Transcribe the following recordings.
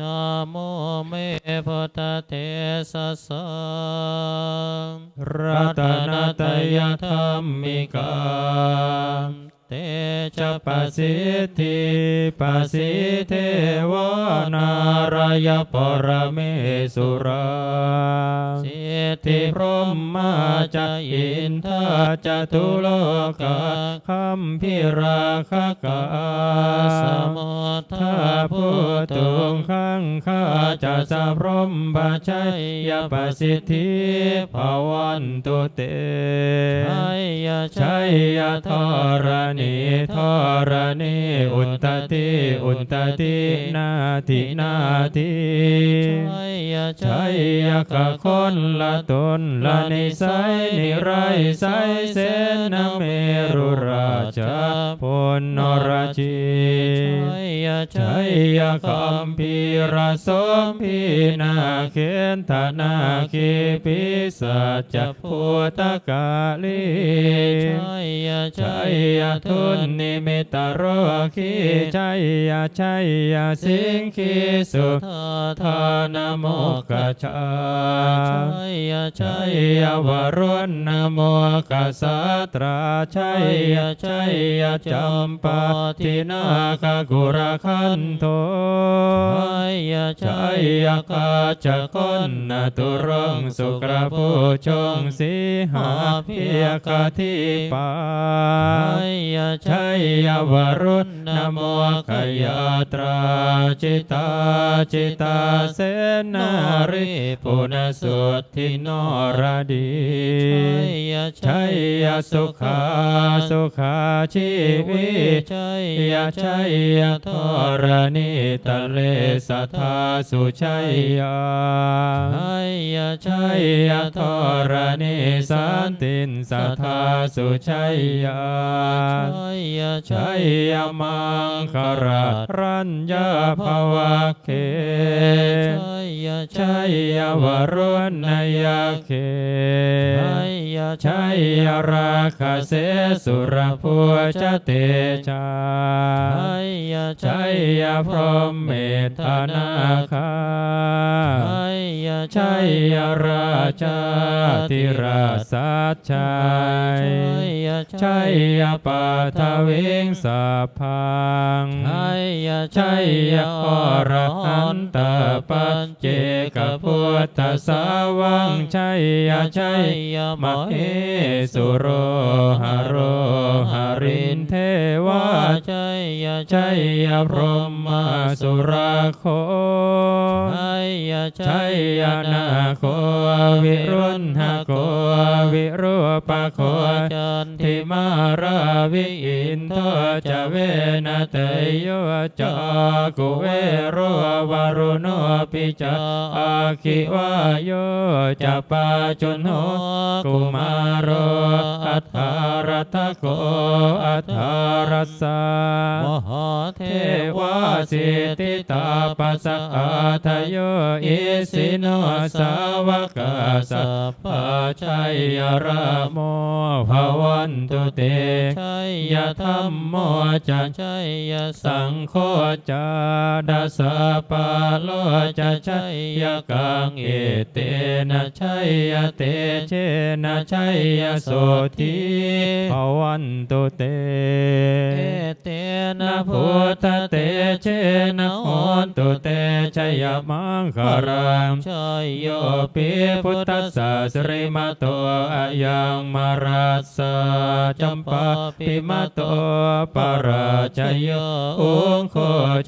นะโมเมพุทธเทสสะรัตนตยธรรมิกาเตจะปสิทธิปสิเทวานารายปรเมสุรา สิทิพรหมาจะอินทาจะตุโลกาคัมพิราคกาสมุทถ้าผู้ตุงข้างข้าจะสะพรหมบาชัยยปสิทธิภาวันตุเตชัยยะชัยยะทรณีทรณีอุตตติอุตตตินาทินาทิชัยยะชัยยะกะคนละตนละนิสัยนิไรไสยเสนาเมรุราชพลนรจี ชัยยะคัมพีรสมพีนาเขนธนาคีปิสัจพุทธกาลีชัยยะชัยยะทุนนิมิตโรคีชัยยะชัยยะสิงคีสุทาทานโมกชาชัยยะชัยยะวรุณนโมกัสสตราชัยยะชัยยะจำปาทินาคกุรคันโทชัยยะชัยยะกาจะคนนตุรังสุกระผู้ชงสีหาเพียกะทิปาชัยยะชัยยะวรุณนโมขยาตราจิตาจิตาเสนาริปุณสุทธินรดีชัยยะชัยยะสุขาสุขาชีวิตชัยยะชัยยะทรณิตเลสัทาสุชัยยาชัยยะชัยยะทรณิสันตินสทาสุชัยยาชัยยะชัยยะมังคารารัญญาภวะเคชัยยะชัยยะวรุณนยเคชัย ชัยยะราคาเสสุรภูชเตชาชัยยะชัยยะพรหมเมธนาคาชัยยะชัยยะราชาธิราสัจชัยชัยยะชัยยะปัทวิงสัพพังชัยยะชัยยะอรหันตปัจเจกพุทธสาวังชัยยะชัยยะมเหสุโรหโร รินเทวาชัยยะชัยยะพรหมสุราโคชัยยะชัยยะนาโควิรุณหโควิรูปโคจันทิมาราวิอินทจะเวนะเตโยจะกุเวโรวารุโนปิจะอาคิวายโยจะปาจุนโหกุมารอัฏฐารทโกอัฏฐารสามหาเทวาสิติตาปัสสะอาทโยอิสิโนสาวกสัพพชัยยราโมภวันตุเตชัยยธรรมโมจันชัยยสังโฆจาดัสะปาโลจะชัยยกังเอเตนะชัยยเตเชนะชัยยโสทิภวันตุเตเอเตนะนะพุพุททธธเตเตเชนะโหนตุเตชยมังคารังชัยโยโยปิพุทธัสสะสริมาโตอายังมารัสสะจัมปาปิมาโตปาราชโยอุงโค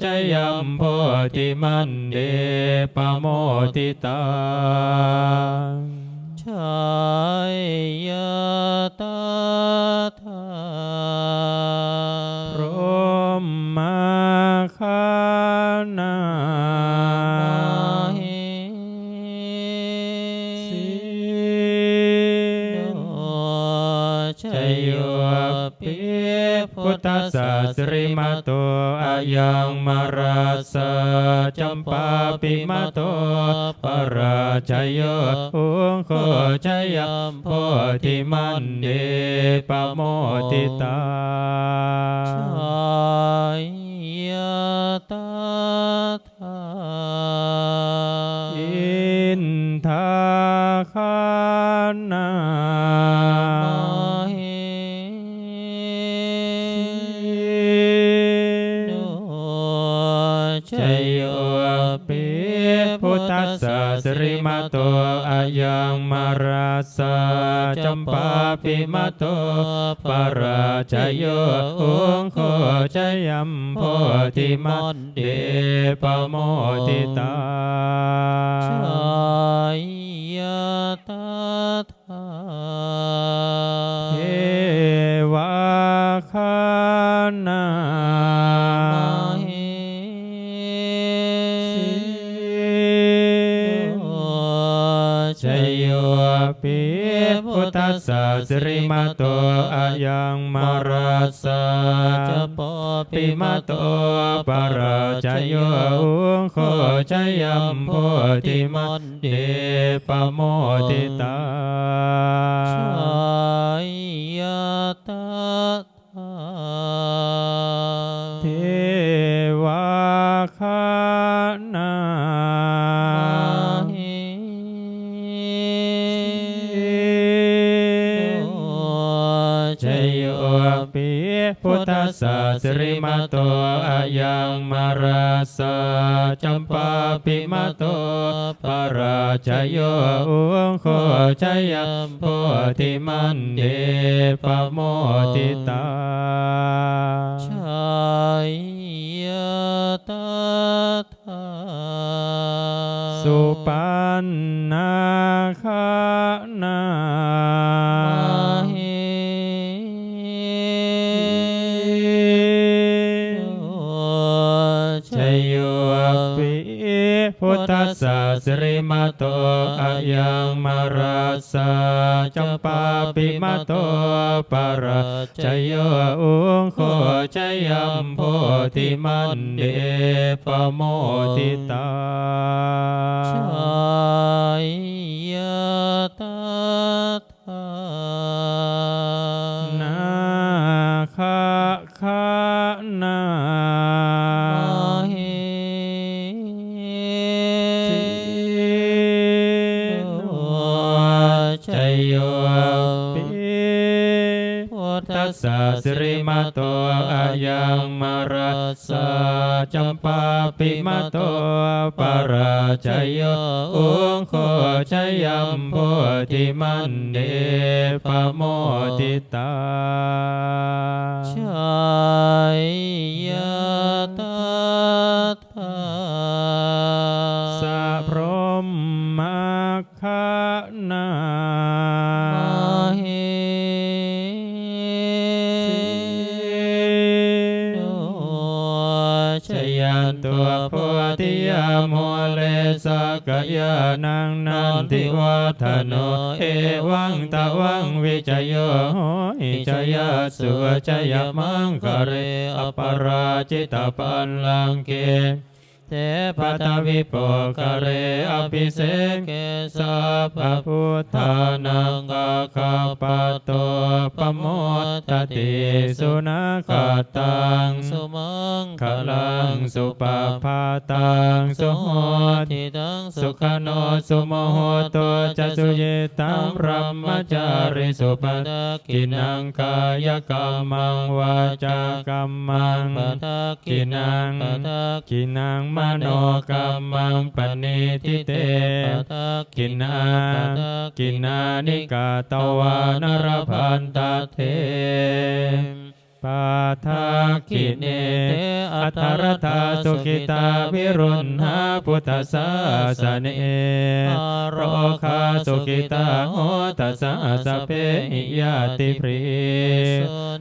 ชยัมโพธิมันเดปะโมทิตา ชัยยตาธาพรหมาคานา ทัสสะสริมาโตอายังมาราสะจัมปาปิมาโตปราชโยอุงโคชยัมโพธิมันเดปโมติตาชัยยะตาธา สิริมาโตอายังมาราสาจัมปาปิมาโตปาราชยโยอุงโคชยัมโพธิมันเดปโมติตาชายยตา ชยโยปิพุทธัสสะสิริมาโตอายังมาราสะจะปปิมาโตปาราชยโยอุงโคชยัมโพธิมันเดปโมติตา ปิพุทธัสสะสิริมาโตอายังมาราสาจัมปาปิมาโตปาราชยโยอุงโคชยัมโพธิมันเดปโมทิตาชายยตาธาสุปันนาคานามา มโตอายังมาราสาจัปาปิมโตปาราชยโยอุงโคชยัมโพธิมันเดปโมติตาชายตา โตอายังมารสาจัมปาปิมาโตปาราชยโยอุงโคชยัมโพธิมันเดปโมติตาชัยยะตา ยโมเลสกยานังนันทิวัฒโนเอวังตะวังวิจโยโหอิจยาสุจยมังคะเรอปราจิตปันลังเก เทปัตวิปกะเรอภิเสกเกสัพพพุทธานังกาคาปะโตปโมตติสุนัขตังสุมังขลังสุปาพาตังสุโหติทิตังสุขโนสุโมโหตัวจะสุเยตังพรหมจาริสุปตะกินังกายกรรมังวาจากรรมังปทากินังปทากินังมโนกรรมังปณิทิเตปทากินากินานิกาตวานรพันตเท ปาทากิเนอัทรธาสุขิตาวิรุณหาพุทธศาสเนโรคาสุขิตาโหตัสสะสเพหิยาติพรี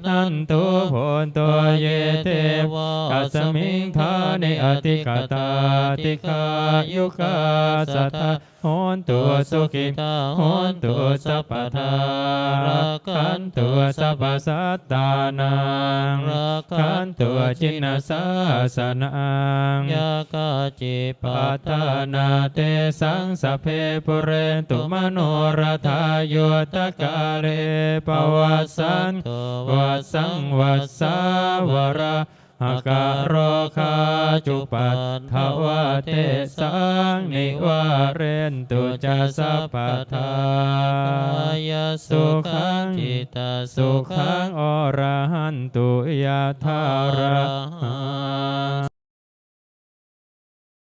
นันตุโพนตัวเยเทวกัสมิงทานิอติกตาติกายุกาสัทธาโหนตัวสุขิตาหนตัวสัพพทารักขันตัวสัพพสัตตานังรักขันตัวจินนาสาสนังยากาจิปัปัตตานาเตสังสพเพปุเรนตุมโนราธาโยตกาเลปวัสสันโตวัสสังวัสสาวรา อากาโรคาจุปัตถวะเตสังนิวาเรนตุจะสัพพทายสุขังจิตาสุขังอรหันตุยะทาระหา